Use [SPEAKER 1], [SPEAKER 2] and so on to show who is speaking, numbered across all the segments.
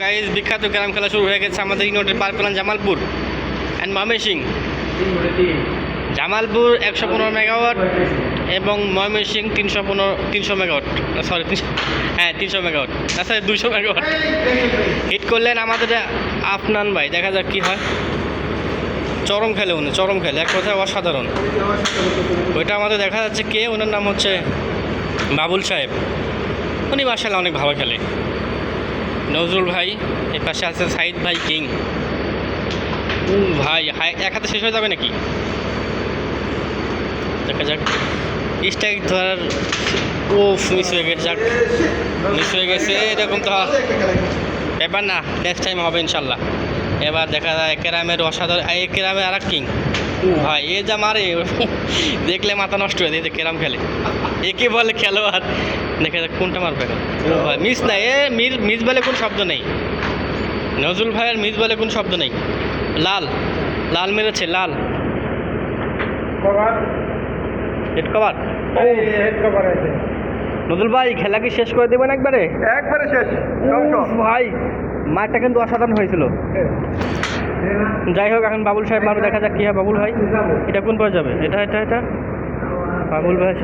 [SPEAKER 1] Guys বিখ্যাত গ্রাম খেলা শুরু হয়ে গেছে আমাদের ইউনিটের power plant Jamalpur and Mymensingh. Jamalpur একশো পনেরো মেগাওয়াট এবং ময়মনসিং তিনশো পনেরো, তিনশো মেগাওয়াট। সরি হ্যাঁ তিনশো মেগাওয়াট। স্যার দুশো মেগাওয়াট। হিট করলেন আমাদের, আফনান ভাই, দেখা যাক কী হয়। চরম খেলে উনি, চরম খেলে, এক কথায় অসাধারণ। ওইটা আমাদের দেখা যাচ্ছে কে, ওনার নাম হচ্ছে বাবুল সাহেব। উনি মার্শাল অনেক ভালো খেলে। নজরুল ভাই এর পাশে আছে সাইদ ভাই কিং। ভাই এক হাতে শেষ হয়ে যাবে নাকি? দেখা যাক। স্ট্রাইক ধরার ও মিস হয়ে গেছে, যাক। মিস হয়ে গেছে, এরকম তো এবার না নেক্সট টাইম হবে ইনশাল্লাহ। এবার দেখা যায় ক্যারামের অসাধারণ এই ক্যারামের আর কিং। ভাই, এ যা মারে, দেখলে মাথা নষ্ট হয়ে যায় ক্যারাম খেলে। একে বলে খেলোয়াড়? দেখা কোনটা মারবে ও ভাই মিস না এ মিস মিস বলে কোন শব্দ নেই। নজরুল ভাইয়ের মিস বলে কোন শব্দ নেই। লাল লাল মেরেছে লাল। হেড কভার নজরুল ভাই খেলা কি শেষ করে দেবেন একবারে?
[SPEAKER 2] একবারে শেষ।
[SPEAKER 1] ভাই মাঠটা কিন্তু অসাধারণ হয়েছিল। যাই হোক এখন বাবুল সাহেব মারবে দেখা যাক কি হয়। বাবুল ভাই এটা কোন পরে যাবে? এটা এটা এটা? বাবুল ভাই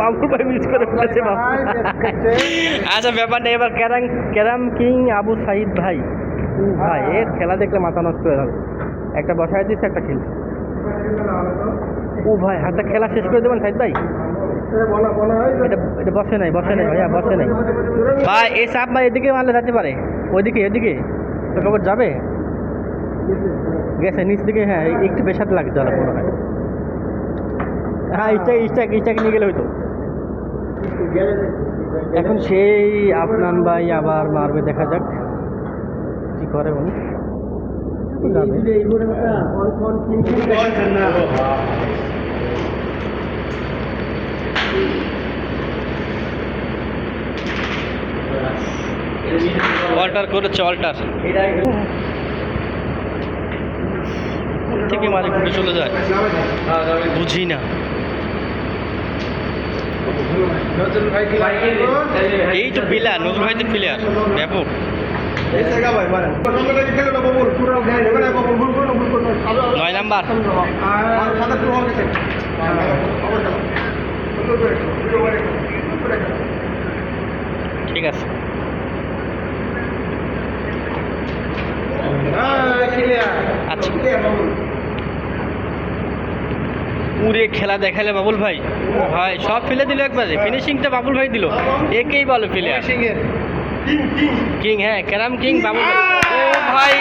[SPEAKER 1] বাবুল ভাই মিস করে ফেলেছে আচ্ছা ব্যাপার এবার carrom carrom king Abu Saeed ভাই। ভাই, এর খেলা দেখলে মাথা নষ্ট হয়ে যাবে। একটা বসায় দিচ্ছে একটা খেলছে। ও ভাই হাতে খেলা শেষ করে দেবেন সাইদ ভাই? এটা এটা বসে নাই বসে নাই ভাইয়া, বসে নাই। ভাই এই সাপ ভাই এদিকে মারলে যেতে পারে। ওইদিকে, এদিকে। তো খবর যাবে? গেছে, নিচ দিকে হ্যাঁ একটু বেশাতে লাগে জলে মনে হয়। হ্যাঁ ইস্টাক ইস্টাক ইস্টাক নিয়ে গেলে হয়তো এখন সেই আফনান ভাই আবার মারবে দেখা যাক কি করে উনি। অল্টার করেছে অল্টার থেকে মাঝে ঘুরে চলে যায়। বুঝি না এই তো প্লেয়ার নতুন ভাই তো প্লেয়ার ব্যাপক। নয় নাম্বার। ঠিক আছে। আচ্ছা। পুরে খেলা দেখালে বাবুল ভাই। ভাই সব ফেলে দিল একবারে। ফিনিশিংটা বাবুল ভাই দিল। একেই বলো প্লেয়ার কিং হ্যাঁ ক্যারাম কিং বাবুল ভাই। ও ভাই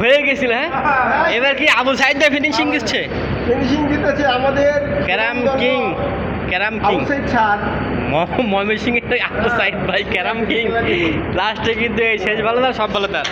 [SPEAKER 1] হয়ে গেছিল হ্যাঁ? এবার কি আবু সাইদ ভাই ফিনিশিং দিচ্ছে?
[SPEAKER 2] ফিনিশিং দিতেছে আমাদের
[SPEAKER 1] carrom king carrom king
[SPEAKER 2] outside ছাড়।
[SPEAKER 1] ময়মনসিং এর আবু সাইদ ভাই ক্যারাম কিং লাস্টে কিন্তু এই শেষ ভালো না সব ভালো তার।